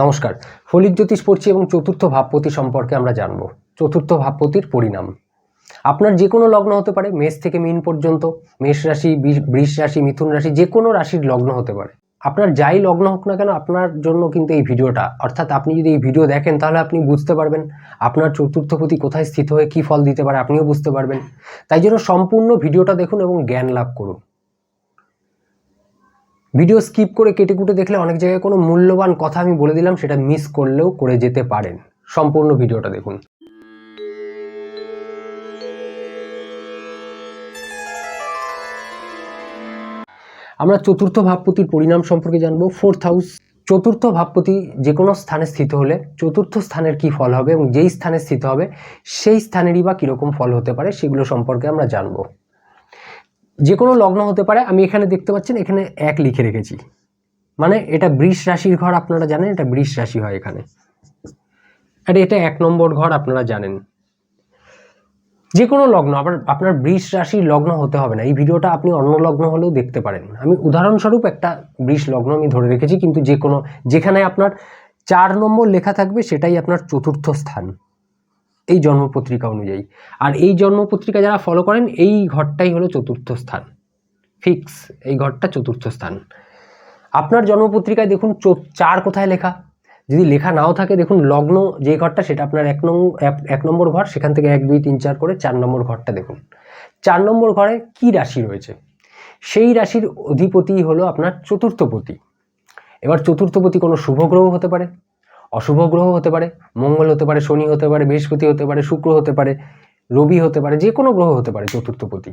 নমস্কার। ফলিক জ্যোতিষ পড়ছি এবং চতুর্থ ভাবপতি সম্পর্কে আমরা জানব। চতুর্থ ভাবপতির পরিণাম। আপনার যে কোনো লগ্ন হতে পারে, মেষ থেকে মিন পর্যন্ত, মেষ রাশি, বৃষ রাশি, মিথুন রাশি যে কোনো রাশির লগ্ন হতে পারে। আপনার যাই লগ্ন হোক না কেন, আপনার জন্য কিন্তু এই ভিডিওটা, অর্থাৎ আপনি যদি এই ভিডিও দেখেন, তাহলে আপনি বুঝতে পারবেন আপনার চতুর্থপতি কোথায় স্থিত হয়ে কী ফল দিতে পারে, আপনিও বুঝতে পারবেন। তাই জন্য সম্পূর্ণ ভিডিওটা দেখুন এবং জ্ঞান লাভ করুন। ভিডিও স্কিপ করে কেটে কুটে দেখলে অনেক জায়গায় কোনো মূল্যবান কথা আমি বলে দিলাম, সেটা মিস করলেও করে যেতে পারেন। সম্পূর্ণ ভিডিওটা দেখুন। আমরা চতুর্থ ভাবপতির পরিণাম সম্পর্কে জানব ফোর্থ হাউস চতুর্থ ভাবপতি যে কোনো স্থানে স্থিত হলে চতুর্থ স্থানের কি ফল হবে এবং যেই স্থানে স্থিত হবে, সেই স্থানেরই বা কীরকম ফল হতে পারে সেগুলো সম্পর্কে আমরা জানব। যে কোনো লগ্ন হতে পারে, আমি এখানে দেখতে পাচ্ছেন, এখানে এক লিখে রেখেছি। মানে এটা বৃষ রাশির ঘর, আপনারা জানেন, এটা বৃষ রাশি হয় এখানে। আর এটা এক নম্বর ঘর, আপনারা জানেন। যে কোনো লগ্ন, আবার আপনার বৃষ রাশির লগ্ন হতে হবে না। এই ভিডিওটা আপনি অন্য লগ্ন হলেও দেখতে পারেন। আমি উদাহরণস্বরূপ একটা বৃষ লগ্ন আমি ধরে রেখেছি, কিন্তু যে কোনো যেখানে আপনার চার নম্বর লেখা থাকবে, সেটাই আপনার চতুর্থ স্থান। এই জন্মপত্রিকা অনুযায়ী। আর এই জন্মপত্রিকা যারা ফলো করেন, এই ঘরটাই হলো চতুর্থ স্থান। ফিক্স এই ঘরটা চতুর্থ স্থান। আপনার জন্মপত্রিকায় দেখুন চার কোথায় লেখা। যদি লেখা নাও থাকে, দেখুন লগ্ন যে ঘরটা, সেটা আপনার এক নম্বর এক নম্বর ঘর, সেখান থেকে এক, দুই, তিন, চার করে চার নম্বর ঘরটা দেখুন। চার নম্বর ঘরে কি রাশি রয়েছে? সেই রাশির অধিপতি হলো আপনার চতুর্থপতি। এবার চতুর্থপতি কোনো শুভ গ্রহ হতে পারে। অশুভ গ্রহ হতে পারে, মঙ্গল হতে পারে, শনি হতে পারে, বৃহস্পতি হতে পারে, শুক্র হতে পারে, রবি হতে পারে, যে কোনো গ্রহ হতে পারে চতুর্থপতি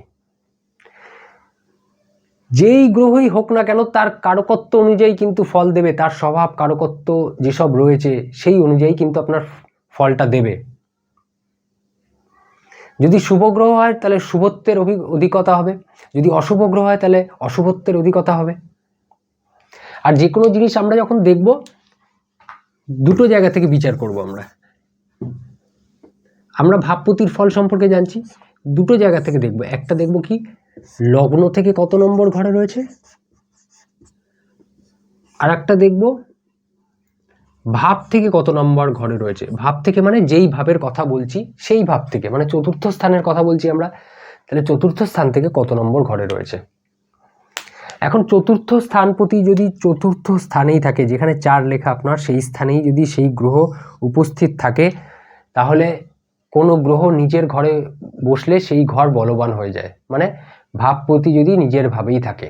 যেই গ্রহই হোক না কেন তার কারকত্ব অনুযায়ী কিন্তু ফল দেবে, তার স্বভাব, কারকত্ব যেসব রয়েছে সেই অনুযায়ী কিন্তু আপনার ফলটা দেবে। যদি শুভ গ্রহ হয় তাহলে শুভত্বের অধিকতা হবে, যদি অশুভ গ্রহ হয় তাহলে অশুভত্বের অধিকতা হবে। আর যে কোনো জিনিস আমরা যখন দেখব দুটো জায়গা থেকে বিচার করব আমরা। আমরা ভাবপতির ফল সম্পর্কে জানছি, দুটো জায়গা থেকে দেখব। একটা দেখব কি, লগ্ন থেকে কত নম্বর ঘরে রয়েছে? আর একটা দেখব, ভাব থেকে কত নম্বর ঘরে রয়েছে? ভাব থেকে মানে যেই ভাবের কথা বলছি, সেই ভাব থেকে। মানে চতুর্থ স্থানের কথা বলছি আমরা, তাহলে চতুর্থ স্থান থেকে কত নম্বর ঘরে রয়েছে? এখন চতুর্থ স্থানপতি যদি চতুর্থ স্থানেই থাকে, যেখানে চার লেখা আপনার, সেই স্থানেই যদি সেই গ্রহ উপস্থিত থাকে, তাহলে কোনো গ্রহ নিজের ঘরে বসলে সেই ঘর বলবান হয়ে যায়। মানে ভাবপতি যদি নিজের ভাবেই থাকে।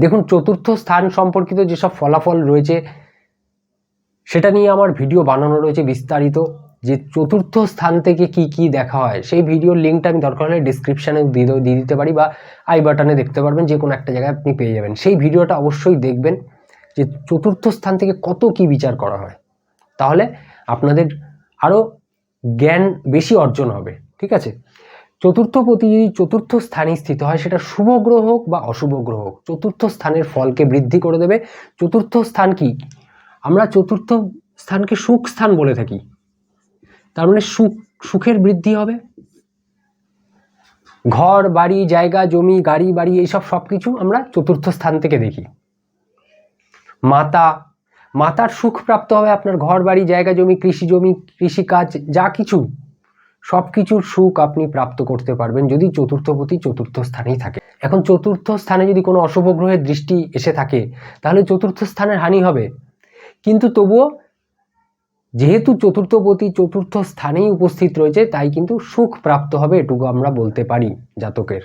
দেখুন, চতুর্থ স্থান সম্পর্কিত যেসব ফলাফল রয়েছে, সেটা নিয়ে আমার ভিডিও বানানো রয়েছে বিস্তারিত। যে চতুর্থ স্থান থেকে কি কি দেখা হয়, সেই ভিডিওর লিঙ্কটা আমি দরকার হলে ডিসক্রিপশানে দিয়ে দিয়ে দিতে পারি বা আই বাটনে দেখতে পারবেন, যে কোনো একটা জায়গায় আপনি পেয়ে যাবেন। সেই ভিডিওটা অবশ্যই দেখবেন যে চতুর্থ স্থান থেকে কত কি বিচার করা হয়। তাহলে আপনাদের আরও জ্ঞান বেশি অর্জন হবে, ঠিক আছে? চতুর্থ প্রতি যদি চতুর্থ স্থানে স্থিত হয়, সেটা শুভ গ্রহ হোক বা অশুভ গ্রহ হোক, চতুর্থ স্থানের ফলকে বৃদ্ধি করে দেবে। চতুর্থ স্থান কি? আমরা চতুর্থ স্থানকে সুখ স্থান বলে থাকি। তার মানে সুখ, সুখের বৃদ্ধি হবে। ঘর, বাড়ি, জায়গা, জমি, গাড়ি, বাড়ি, এইসব সব কিছু আমরা চতুর্থ স্থান থেকে দেখি। মাতা, মাতার সুখ প্রাপ্ত হবে আপনার ঘর, বাড়ি, জায়গা, জমি, কৃষি জমি, কৃষিকাজ, যা কিছু। সব কিছুর সুখ আপনি প্রাপ্ত করতে পারবেন যদি চতুর্থপতি চতুর্থ স্থানেই থাকে। এখন চতুর্থ স্থানে যদি কোনো অশুভ গ্রহের দৃষ্টি এসে থাকে, তাহলে চতুর্থ স্থানের হানি হবে। কিন্তু তবুও যেহেতু চতুর্থপতি চতুর্থ স্থানেই উপস্থিত রয়েছে, তাই কিন্তু সুখ প্রাপ্ত হবে এটুকু আমরা বলতে পারি জাতকের।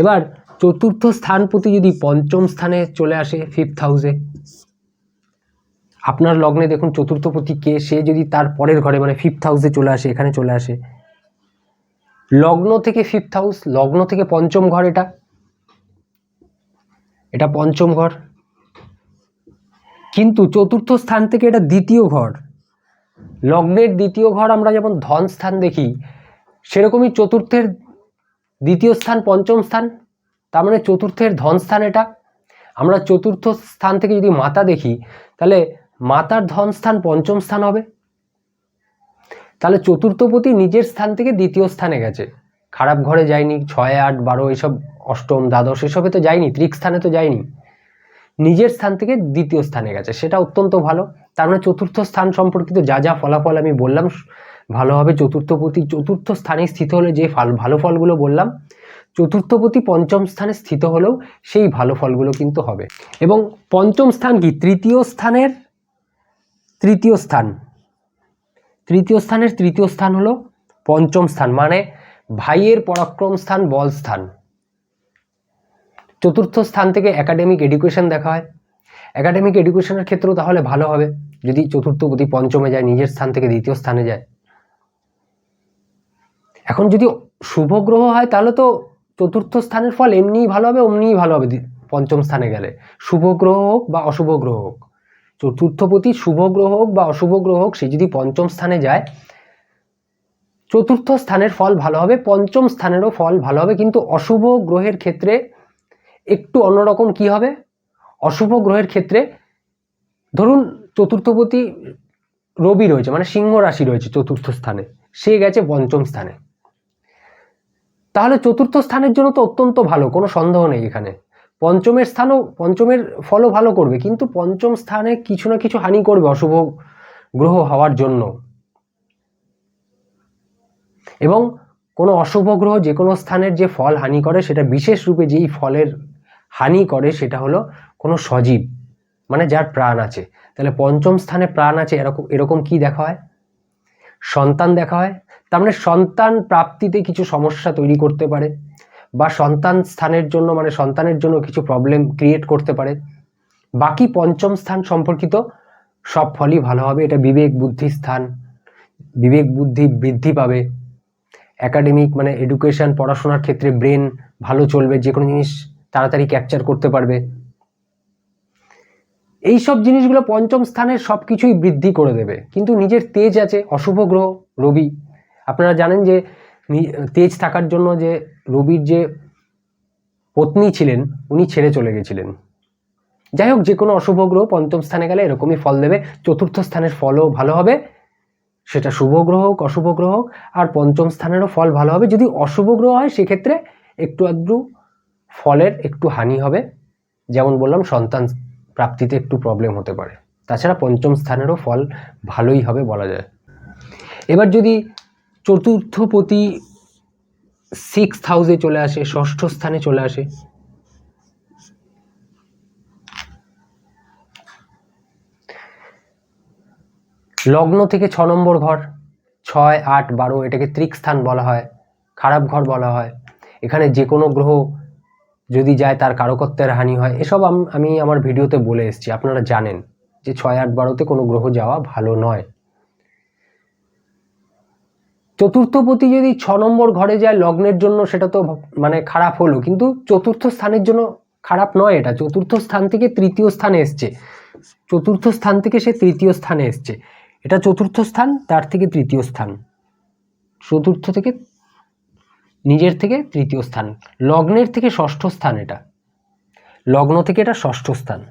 এবার চতুর্থ স্থানপতি যদি পঞ্চম স্থানে চলে আসে ফিফথ হাউসে আপনার লগ্নে দেখুন চতুর্থপতি কে, সে যদি তার পরের ঘরে মানে ফিফথ হাউসে চলে আসে, এখানে চলে আসে। লগ্ন থেকে ফিফথ হাউস লগ্ন থেকে পঞ্চম ঘর এটা। এটা পঞ্চম ঘর। কিন্তু চতুর্থ স্থান থেকে এটা দ্বিতীয় ঘর। লগ্নের দ্বিতীয় ঘর আমরা যেমন ধন স্থান দেখি, সেরকমই চতুর্থের দ্বিতীয় স্থান পঞ্চম স্থান, তার মানে চতুর্থের ধন স্থান এটা। আমরা চতুর্থ স্থান থেকে যদি মাতা দেখি, তাহলে মাতার ধন স্থান পঞ্চম স্থান হবে। তাহলে চতুর্থপতি নিজের স্থান থেকে দ্বিতীয় স্থানে গেছে। খারাপ ঘরে যায়নি, ছয়, আট, বারো এইসব অষ্টম, দ্বাদশ, এসবে তো যায়নি, ত্রিক স্থানে তো যায়নি। নিজের স্থান থেকে দ্বিতীয় স্থানে গেছে। সেটা অত্যন্ত ভালো। তার মানে চতুর্থ স্থান সম্পর্কিত যা যা ফলাফল আমি বললাম ভালোভাবে চতুর্থপতি চতুর্থ স্থানে স্থিত হলে যে ফল, ভালো ফলগুলো বললাম চতুর্থপতি পঞ্চম স্থানে স্থিত হলেও সেই ভালো ফলগুলো কিন্তু হবে। এবং পঞ্চম স্থান কি? তৃতীয় স্থানের, তৃতীয় স্থান। তৃতীয় স্থানের তৃতীয় স্থান হলো পঞ্চম স্থান মানে ভাইয়ের পরাক্রম স্থান, বল স্থান। চতুর্থ স্থান থেকে একাডেমিক এডুকেশন দেখা হয়। একাডেমিক এডুকেশনের ক্ষেত্রেও তাহলে ভালো হবে, যদি চতুর্থ প্রতি পঞ্চমে যায়, নিজের স্থান থেকে দ্বিতীয় স্থানে যায়। এখন যদি শুভ গ্রহ হয়, তাহলে তো চতুর্থ স্থানের ফল এমনিই ভালো হবে, অমনিই ভালো হবে, পঞ্চম স্থানে গেলে। শুভ গ্রহ হোক বা অশুভ গ্রহ হোক। চতুর্থপতি শুভ গ্রহ হোক বা অশুভ গ্রহ হোক, সে যদি পঞ্চম স্থানে যায়, চতুর্থ স্থানের ফল ভালো হবে, পঞ্চম স্থানেরও ফল ভালো হবে, কিন্তু অশুভ গ্রহের ক্ষেত্রে একটু অন্যরকম কি হবে? অশুভ গ্রহের ক্ষেত্রে ধরুন চতুর্থপতি রবি রয়েছে মানে সিংহ রাশি রয়েছে চতুর্থ স্থানে। সে গেছে পঞ্চম স্থানে। তাহলে চতুর্থ স্থানের জন্য তো অত্যন্ত ভালো, কোনো সন্দেহ নেই এখানে। পঞ্চমের স্থানও, পঞ্চমের ফলও ভালো করবে, কিন্তু পঞ্চম স্থানে কিছু না কিছু হানি করবে অশুভ গ্রহ হওয়ার জন্য। এবং কোনো অশুভ গ্রহ যে কোনো স্থানের যে ফল হানি করে, সেটা বিশেষ রূপে যেই ফলের হানি করে সেটা হলো কোনো সজীব মানে যার প্রাণ আছে। তাহলে পঞ্চম স্থানে প্রাণ আছে, এরকম এরকম কি দেখা হয়? সন্তান দেখা হয়। তার মানে সন্তান প্রাপ্তিতে কিছু সমস্যা তৈরি করতে পারে, বা সন্তান স্থানের জন্য মানে সন্তানের জন্য কিছু প্রবলেম ক্রিয়েট করতে পারে। বাকি পঞ্চম স্থান সম্পর্কিত সব ফলই ভালো হবে, এটা বিবেক বুদ্ধি স্থান। বিবেক বুদ্ধি বৃদ্ধি পাবে। একাডেমিক মানে এডুকেশন পড়াশোনার ক্ষেত্রে ব্রেন ভালো চলবে যে কোনো জিনিস তাড়াতাড়ি ক্যাপচার করতে পারবে। এই সব জিনিসগুলো পঞ্চম স্থানের সব কিছুই বৃদ্ধি করে দেবে। কিন্তু নিজের তেজ আছে, অশুভ গ্রহ, রবি। আপনারা জানেন যে তেজ থাকার জন্য যে রবির যে পত্নী ছিলেন, উনি ছেড়ে চলে গেছিলেন। যাই হোক যে কোনো অশুভ গ্রহ পঞ্চম স্থানে গেলে এরকমই ফল দেবে। চতুর্থ স্থানের ফলও ভালো হবে। সেটা শুভ গ্রহ হোক, অশুভ গ্রহ হোক, আর পঞ্চম স্থানেরও ফল ভালো হবে। যদি অশুভ গ্রহ হয়, সেক্ষেত্রে একটু আধটু ফলের একটু হানি হবে। যেমন বললাম, সন্তান প্রাপ্তিতে একটু প্রবলেম হতে পারে। তাছাড়া পঞ্চম স্থানেরও ফল ভালোই হবে বলা যায়। এবার যদি চতুর্থপতি সিক্স হাউসে চলে আসে, ষষ্ঠ স্থানে চলে আসে, লগ্ন থেকে ছ নম্বর ঘর, ছয়, আট, বারো, এটাকে ত্রিক স্থান বলা হয়, খারাপ ঘর বলা হয়। এখানে যে কোনো গ্রহ যদি যায় তার কারকত্বের হানি হয়, এসব আমি আমার ভিডিওতে বলে এসেছি, আপনারা জানেন যে ছয় আট বারোতে কোনো গ্রহ যাওয়া ভালো নয়। চতুর্থপতি যদি ছ নম্বর ঘরে যায় লগ্নের জন্য সেটা তো মানে খারাপ হলো, কিন্তু চতুর্থ স্থানের জন্য খারাপ নয় এটা। চতুর্থ স্থান থেকে তৃতীয় স্থানে এসছে। চতুর্থ স্থান থেকে সে তৃতীয় স্থানে এসছে। এটা চতুর্থ স্থান, তার থেকে তৃতীয় স্থান। চতুর্থ থেকে নিজের থেকে তৃতীয় স্থান। লগ্নের থেকে ষষ্ঠ স্থান এটা। লগ্ন থেকে এটা ষষ্ঠ স্থান।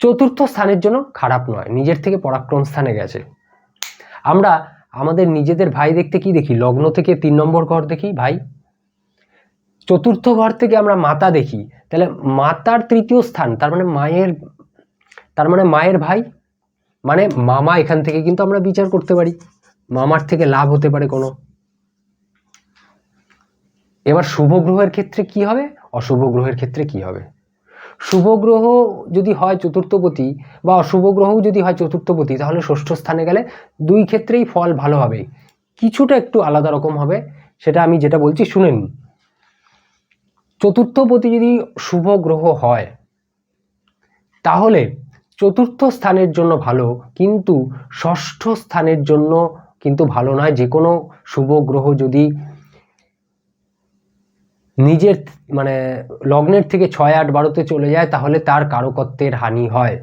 চতুর্থ স্থানের জন্য খারাপ নয়, নিজের থেকে পরাক্রম স্থানে গেছে। আমরা আমাদের নিজেদের ভাই দেখতে কি দেখি? লগ্ন থেকে তিন নম্বর ঘর দেখি, ভাই। চতুর্থ ঘর থেকে আমরা মাতা দেখি। তাহলে মাতার তৃতীয় স্থান, তার মানে মায়ের, তার মানে মায়ের ভাই? মানে মামা এখান থেকে কিন্তু আমরা বিচার করতে পারি। মামার থেকে লাভ হতে পারে কোনো। এবার শুভ গ্রহের ক্ষেত্রে কি হবে? অশুভ গ্রহের ক্ষেত্রে কি হবে? শুভ গ্রহ যদি হয় চতুর্থপতি বা অশুভ গ্রহ যদি হয় চতুর্থপতি, তাহলে ষষ্ঠ স্থানে গেলে দুই ক্ষেত্রেই ফল ভালো হবে। কিছুটা একটু আলাদা রকম হবে, সেটা আমি যেটা বলছি শুনেন। চতুর্থপতি যদি শুভ গ্রহ হয়, তাহলে চতুর্থ স্থানের জন্য ভালো, কিন্তু ষষ্ঠ স্থানের জন্য কিন্তু ভালো নয়। যে কোনো শুভ গ্রহ যদি নিজের মানে লগ্নের থেকে ছয় আট বারোতে চলে যায়, তাহলে তার কারকত্বের হানি হয়।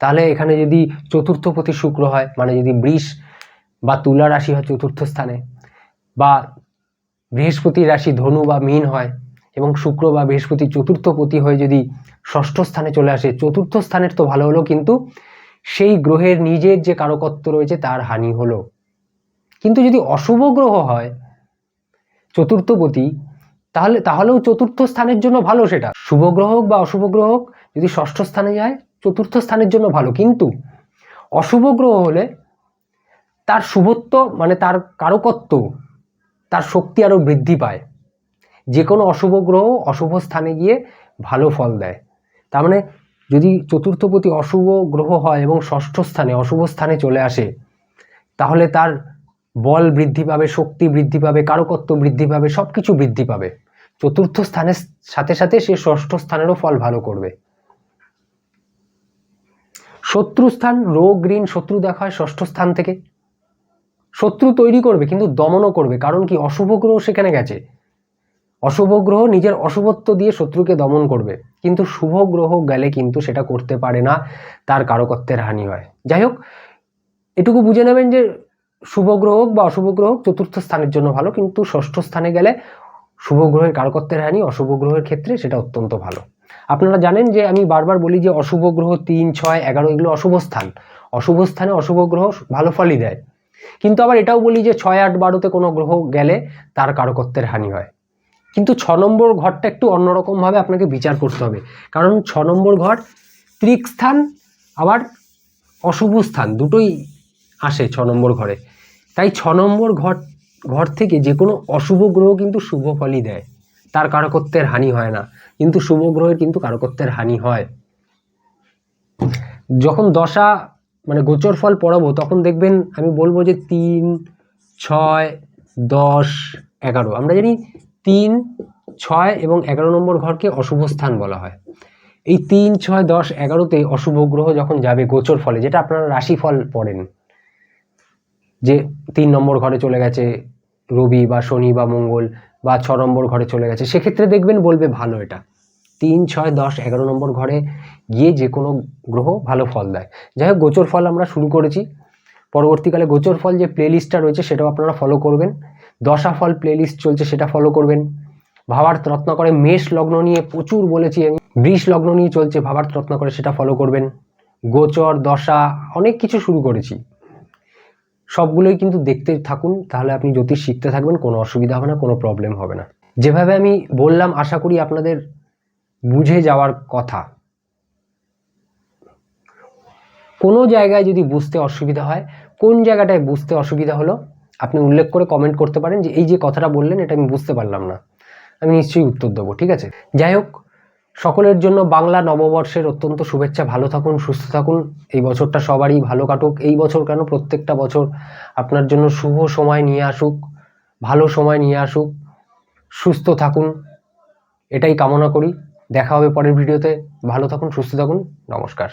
তাহলে এখানে যদি চতুর্থপতি শুক্র হয় মানে যদি বৃষ বা তুলা রাশি হয় চতুর্থ স্থানে, বা বৃহস্পতির রাশি ধনু বা মীন হয়, এবং শুক্র বা বৃহস্পতি চতুর্থপতি হয়ে যদি ষষ্ঠ স্থানে চলে আসে, চতুর্থ স্থানের তো ভালো হলো, কিন্তু সেই গ্রহের নিজের যে কারকত্ব রয়েছে, তার হানি হলো। কিন্তু যদি অশুভ গ্রহ হয় চতুর্থপতি তাহলে, তাহলেও চতুর্থ স্থানের জন্য ভালো সেটা। শুভ গ্রহ হোক বা অশুভ গ্রহ হোক যদি ষষ্ঠ স্থানে যায়, চতুর্থ স্থানের জন্য ভালো। কিন্তু অশুভ গ্রহ হলে তার শুভত্ব মানে তার কারকত্ব, তার শক্তি আরও বৃদ্ধি পায়। যে কোনো অশুভ গ্রহ অশুভ স্থানে গিয়ে ভালো ফল দেয়। তার মানে যদি চতুর্থপতি অশুভ গ্রহ হয় এবং ষষ্ঠ স্থানে, অশুভ স্থানে চলে আসে, তাহলে তার বল বৃদ্ধি পাবে, শক্তি বৃদ্ধি পাবে, কারকত্ব বৃদ্ধি পাবে সব কিছু বৃদ্ধি পাবে। চতুর্থ স্থানের সাথে সাথে সে ষষ্ঠ স্থানেরও ফল ভালো করবে। শত্রু স্থান রোগ ঋণ শত্রু দেখা হয় ষষ্ঠ স্থান থেকে। শত্রু তৈরি করবে, কিন্তু দমনও করবে, কারণ কি অশুভ গ্রহ সেখানে গেছে। অশুভ গ্রহ নিজের অশুভত্ব দিয়ে শত্রুকে দমন করবে, কিন্তু শুভ গ্রহ গেলে কিন্তু সেটা করতে পারে না, তার কারকত্বের হানি হয়। যাই হোক, এটুকু বুঝে নেবেন যে শুভ গ্রহ হোক বা অশুভ গ্রহ হোক চতুর্থ স্থানের জন্য ভালো, কিন্তু ষষ্ঠ স্থানে গেলে শুভ গ্রহের কারকত্বের হানি, অশুভ গ্রহের ক্ষেত্রে সেটা অত্যন্ত ভালো। আপনারা জানেন যে আমি বারবার বলি যে অশুভ গ্রহ তিন, ছয়, এগারো এগুলো অশুভ স্থান। অশুভ স্থানে অশুভ গ্রহ ভালো ফলই দেয়। কিন্তু আবার এটাও বলি যে ছয়, আট, বারোতে কোনো গ্রহ গেলে তার কারকত্বের হানি হয়। কিন্তু ছ নম্বর ঘরটা একটু অন্যরকমভাবে আপনাকে বিচার করতে হবে। কারণ ছ নম্বর ঘর ত্রিক স্থান, আবার অশুভ স্থান, দুটোই আসে ছ নম্বর ঘরে। তাই ছ নম্বর ঘর ঘর থেকে যে কোনো অশুভ গ্রহ কিন্তু শুভ ফলই দেয়। তার কারকত্বের হানি হয় না। কিন্তু শুভ গ্রহের কিন্তু কারকত্বের হানি হয়। যখন দশা মানে গোচর ফল পড়াবো, তখন দেখবেন আমি বলব যে তিন, ছয়, দশ, এগারো। আমরা জানি তিন, ছয় এবং এগারো নম্বর ঘরকে অশুভ স্থান বলা হয়। এই তিন, ছয়, দশ, এগারোতে অশুভ গ্রহ যখন যাবে গোচর ফলে, যেটা আপনারা রাশিফল পড়েন, যে তিন নম্বর ঘরে চলে গেছে রবি বা শনি বা মঙ্গল বা ছ নম্বর ঘরে চলে গেছে, সেক্ষেত্রে দেখবেন বলবে ভালো এটা। তিন, ছয়, দশ, এগারো নম্বর ঘরে গিয়ে যে কোনো গ্রহ ভালো ফল দেয়। যাই হোক, গোচর ফল আমরা শুরু করেছি। পরবর্তীকালে গোচর ফল যে প্লেলিস্টটা রয়েছে, সেটাও আপনারা ফলো করবেন। দশা ফল প্লেলিস্ট চলছে, সেটা ফলো করবেন। ভাবার্থ রত্ন করে মেষ লগ্ন নিয়ে প্রচুর বলেছি আমি। বৃষ লগ্ন নিয়ে চলছে ভাবার্থ রত্ন করে সেটা ফলো করবেন। গোচর, দশা, অনেক কিছু শুরু করেছি। সবগুলোই কিন্তু দেখতে থাকুন, তাহলে আপনি জ্যোতিষ শিখতে থাকবেন, কোনো অসুবিধা হবে না, কোনো প্রবলেম হবে না। যেভাবে আমি বললাম, আশা করি আপনাদের বুঝে যাওয়ার কথা। কোনো জায়গায় যদি বুঝতে অসুবিধা হয়, কোন জায়গাটায় বুঝতে অসুবিধা হলো, আপনি উল্লেখ করে কমেন্ট করতে পারেন যে, এই যে কথাটা বললেন, এটা আমি বুঝতে পারলাম না। আমি নিশ্চয়ই উত্তর দেবো, ঠিক আছে? যাই হোক সকলের জন্য বাংলা নববর্ষের অত্যন্ত শুভেচ্ছা। ভালো থাকুন, সুস্থ থাকুন। এই বছরটা সবারই ভালো কাটুক। এই বছর কেন? প্রত্যেকটা বছর আপনার জন্য শুভ সময় নিয়ে আসুক, ভালো সময় নিয়ে আসুক। সুস্থ থাকুন। এটাই কামনা করি। দেখা হবে পরের ভিডিওতে। ভালো থাকুন, সুস্থ থাকুন। নমস্কার।